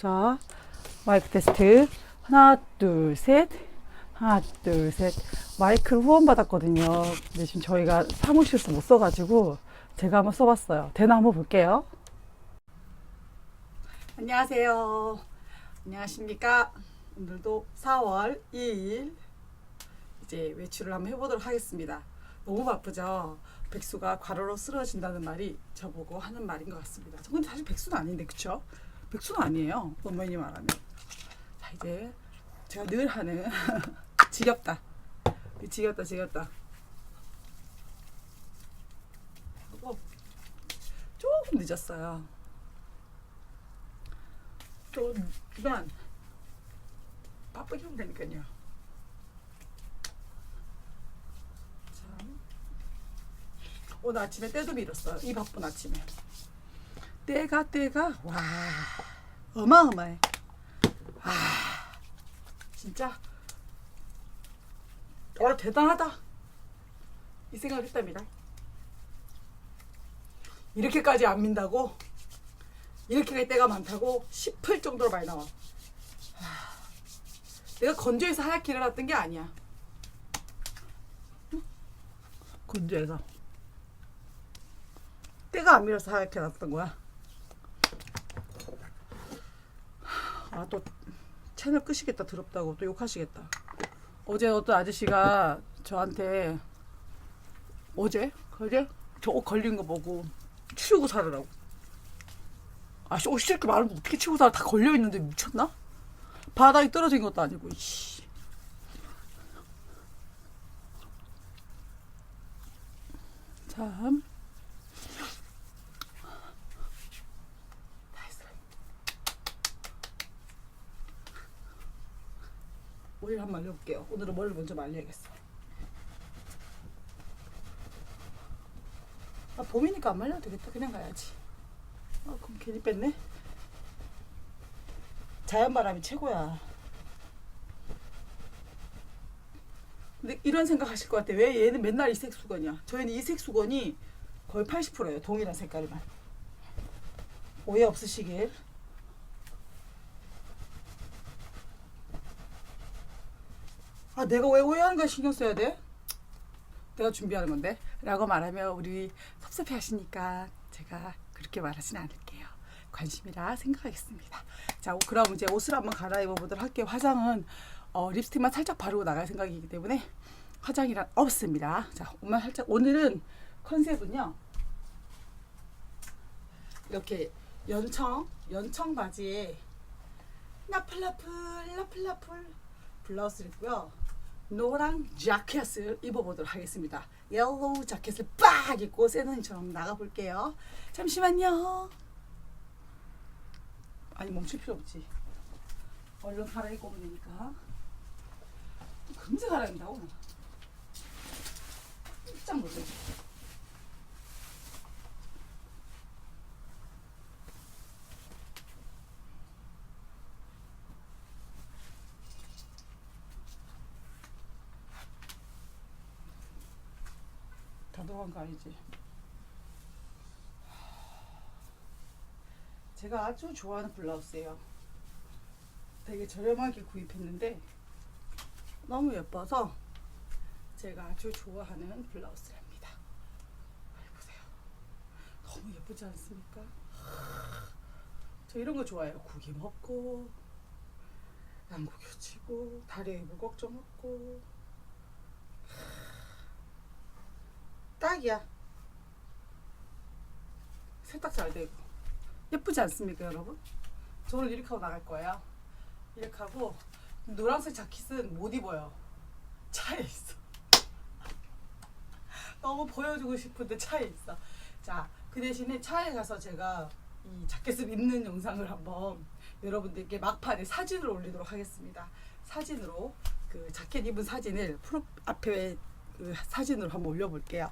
자, 마이크 테스트. 하나, 둘, 셋. 하나, 둘, 셋. 마이크를 후원받았거든요. 근데 지금 저희가 사무실에서 못 써가지고 제가 한번 써봤어요. 되나 한번 볼게요. 안녕하세요. 안녕하십니까. 오늘도 4월 2일 이제 외출을 한번 해보도록 하겠습니다. 너무 바쁘죠? 백수가 과로로 쓰러진다는 말이 저보고 하는 말인 것 같습니다. 저 근데 사실 백수는 아닌데, 그쵸? 백수는 아니에요. 어머니 말하면. 자, 이제 제가 늘 하는 지겹다. 지겹다, 지겹다. 하고 조금 늦었어요. 조금만 바쁘게 하면 되니까요. 참. 오늘 아침에 때도 밀었어요. 이 바쁜 아침에. 때가 때가 와 어마어마해. 아 진짜 어 대단하다. 이 생각을 했답니다. 이렇게까지 안 민다고 이렇게 때가 많다고 싶을 정도로 많이 나와. 하, 내가 건조해서 하얗게 일어났던 게 아니야. 응? 건조해서. 때가 안 밀어서 하얗게 났던 거야. 아 또 채널 끄시겠다 더럽다고 또 욕하시겠다. 어제 어떤 아저씨가 저한테 어제 그제 저 옷 걸린 거 보고 치우고 살으라고. 아씨 옷이 이렇게 많은데 어떻게 치우고 살아 다 걸려 있는데 미쳤나? 바닥에 떨어진 것도 아니고 이씨. 참. 다 했어. 머리를 한번 말려볼게요. 오늘은 머리를 먼저 말려야겠어. 아, 봄이니까 안 말려도 되겠다. 그냥 가야지. 아, 그럼 괜히 뺐네. 자연바람이 최고야. 근데 이런 생각 하실 것 같아. 왜 얘는 맨날 이색 수건이야? 저희는 이색 수건이 거의 80%예요. 동일한 색깔만. 오해 없으시길. 내가 왜 오해하는 거 신경 써야 돼? 내가 준비하는 건데. 라고 말하면 우리 섭섭해 하시니까 제가 그렇게 말하진 않을게요. 관심이라 생각하겠습니다. 자, 그럼 이제 옷을 한번 갈아입어 보도록 할게요. 화장은 어, 립스틱만 살짝 바르고 나갈 생각이기 때문에 화장이란 없습니다. 자, 옷만 살짝 오늘은 컨셉은요. 이렇게 연청 연청 바지에 나플라플 나플라플 블라우스를 입고요. 노랑 자켓을 입어보도록 하겠습니다. 옐로우 자켓을 빡 입고 세너님처럼 나가볼게요. 잠시만요. 아니 멈출 필요 없지. 얼른 갈아입고 오면 되니까. 금세 갈아입는다고. 깜짝. 다 들어간 거 아니지? 제가 아주 좋아하는 블라우스예요. 되게 저렴하게 구입했는데 너무 예뻐서 제가 아주 좋아하는 블라우스랍니다. 보세요. 너무 예쁘지 않습니까? 저 이런 거 좋아해요. 고기 먹고 양고 교치고 다리에 물 걱정 없고 딱이야. 세탁 잘 되고 예쁘지 않습니까, 여러분? 저는 이렇게 하고 나갈 거예요. 이렇게 하고 노란색 자켓은 못 입어요. 차에 있어. 너무 보여주고 싶은데 차에 있어. 자, 그 대신에 차에 가서 제가 이 자켓을 입는 영상을 한번 여러분들께 막판에 사진을 올리도록 하겠습니다. 사진으로 그 자켓 입은 사진을 프로 앞에 그 사진으로 한번 올려볼게요.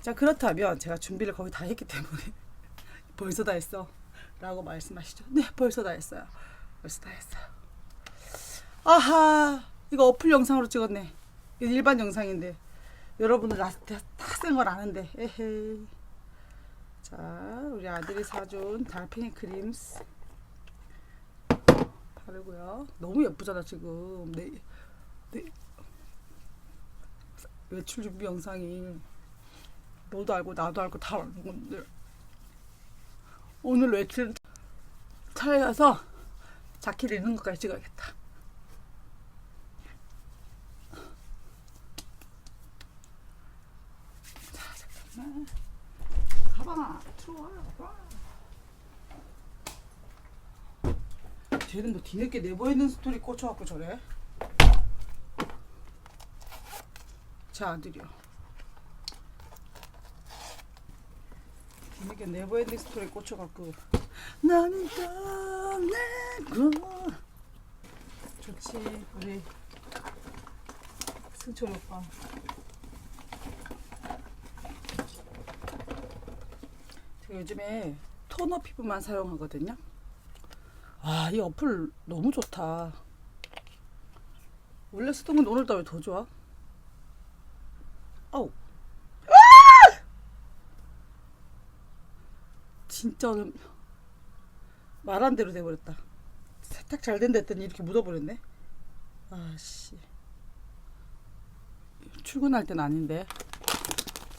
자 그렇다면 제가 준비를 거의 다 했기 때문에 벌써 다 했어 라고 말씀하시죠. 네 벌써 다 했어요. 벌써 다 했어요. 아하 이거 어플 영상으로 찍었네. 이거 일반 영상인데 여러분들 나다 생걸 아는데 에헤이. 자 우리 아들이 사준 달팽이 크림스 바르고요. 너무 예쁘잖아 지금. 내, 내 외출 준비 영상이 너도 알고 나도 알고 다 아는 건데 오늘 외출 차에 가서 자켓 입는 것까지 찍어야겠다. 자 잠깐만 가방아 들어와. 와. 쟤는 뭐 뒤늦게 내보이는 스토리 꽂혀갖고 저래. 자 아들이요. 뒤늦게 내보이는 스토리 꽂혀갖고 나는 떠나고 좋지 우리 승철 오빠. 제가 요즘에 토너 피부만 사용하거든요. 아, 이 어플 너무 좋다. 원래 쓰던 건 오늘따라 왜더 좋아? 아우. 진짜 오늘 말한 대로 돼버렸다. 세탁 잘 된다 했더니 이렇게 묻어버렸네. 아씨. 출근할 땐 아닌데.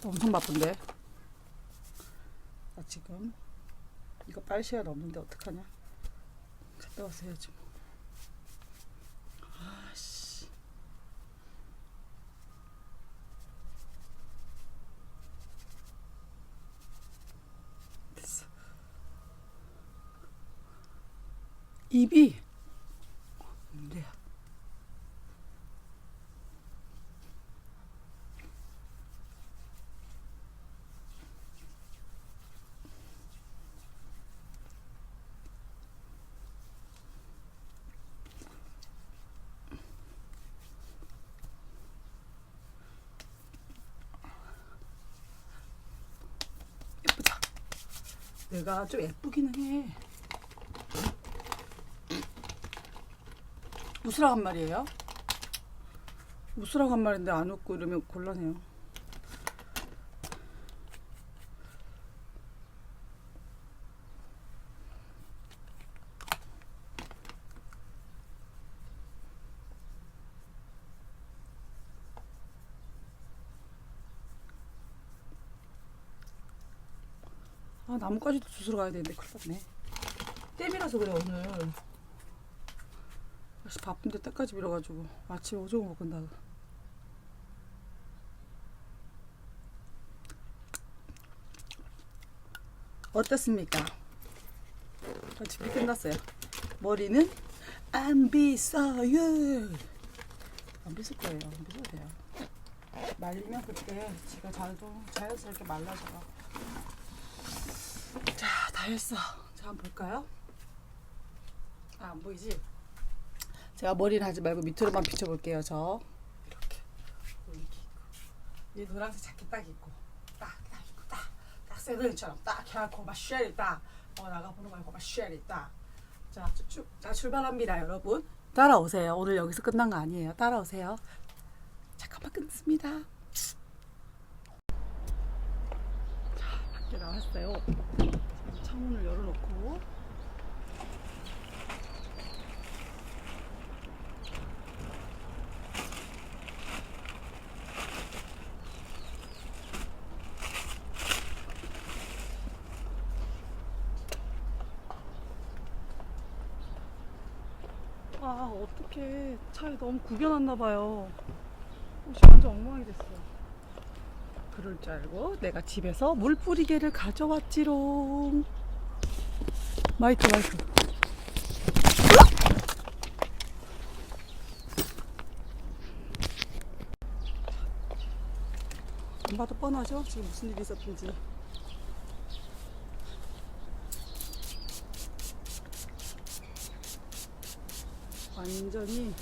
엄청 바쁜데. 나 지금 이거 빨 시간 없는데 어떡하냐? 갔다 해야지 뭐. 아씨. 됐어. 입이 네. 예쁘다. 내가 좀 예쁘기는 해. 웃으라고 한 말이에요? 웃으라고 한 말인데 안 웃고 이러면 곤란해요. 아 나뭇가지도 주스러 가야 되는데 큰일 났네. 땜이라서 그래 오늘. 아씨 바쁜데 때까지 밀어가지고 아침에 오징어 먹은다. 어떻습니까? 아, 준비 끝났어요. 머리는 안 빗어요. 안 빗을 거예요. 안 빗어도 돼요. 말리면 그때 지가 자동 자연스럽게 말라져요. 자, 다 했어. 자, 한번 볼까요? 아, 안 보이지? 제가 머리는 하지 말고 밑으로만 비춰볼게요. 저 이렇게 이렇게 이 노란색 자켓 딱 입고 딱딱 입고 딱딱 세드처럼 딱 해갖고 막 쉐리 딱 어, 나가 보는 거 말고 막 쉐리 딱. 자, 쭉, 자 출발합니다, 여러분. 따라오세요. 오늘 여기서 끝난 거 아니에요. 따라오세요. 잠깐만 끊습니다. 자, 밖에 나왔어요. 지금 창문을 열어놓고. 아 어떡해. 차에 너무 구겨놨나 봐요. 옷이 완전 엉망이 됐어. 그럴 줄 알고 내가 집에서 물 뿌리개를 가져왔지롱. 마이크 마이크. 안 봐도 뻔하죠? 지금 무슨 일이 있었던지 완전히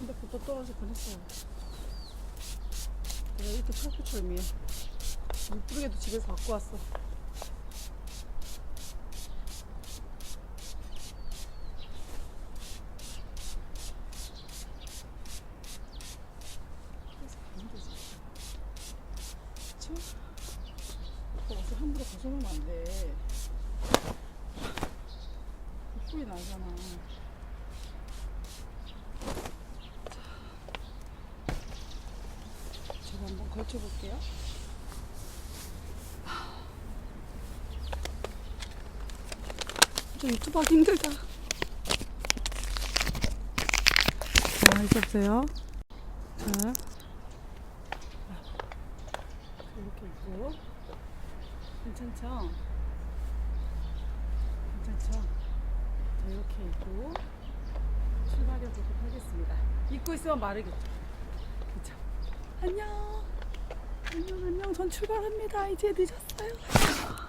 300부터 떨어질 뻔했어요. 내가 이렇게 철부철미해. 물뿌리개도 집에서 갖고 왔어. 그래서 함부로 벗어놓으면 안 돼. 소리 나잖아. 자, 걸쳐볼게요. 저 유튜브 하기 힘들다. 자, 있어보세요. 자. 이렇게 있고. 괜찮죠? 괜찮죠? 자, 이렇게 입고 출발해 보도록 하겠습니다. 입고 있으면 마르겠죠? 그쵸? 안녕! 안녕, 안녕. 전 출발합니다. 이제 늦었어요.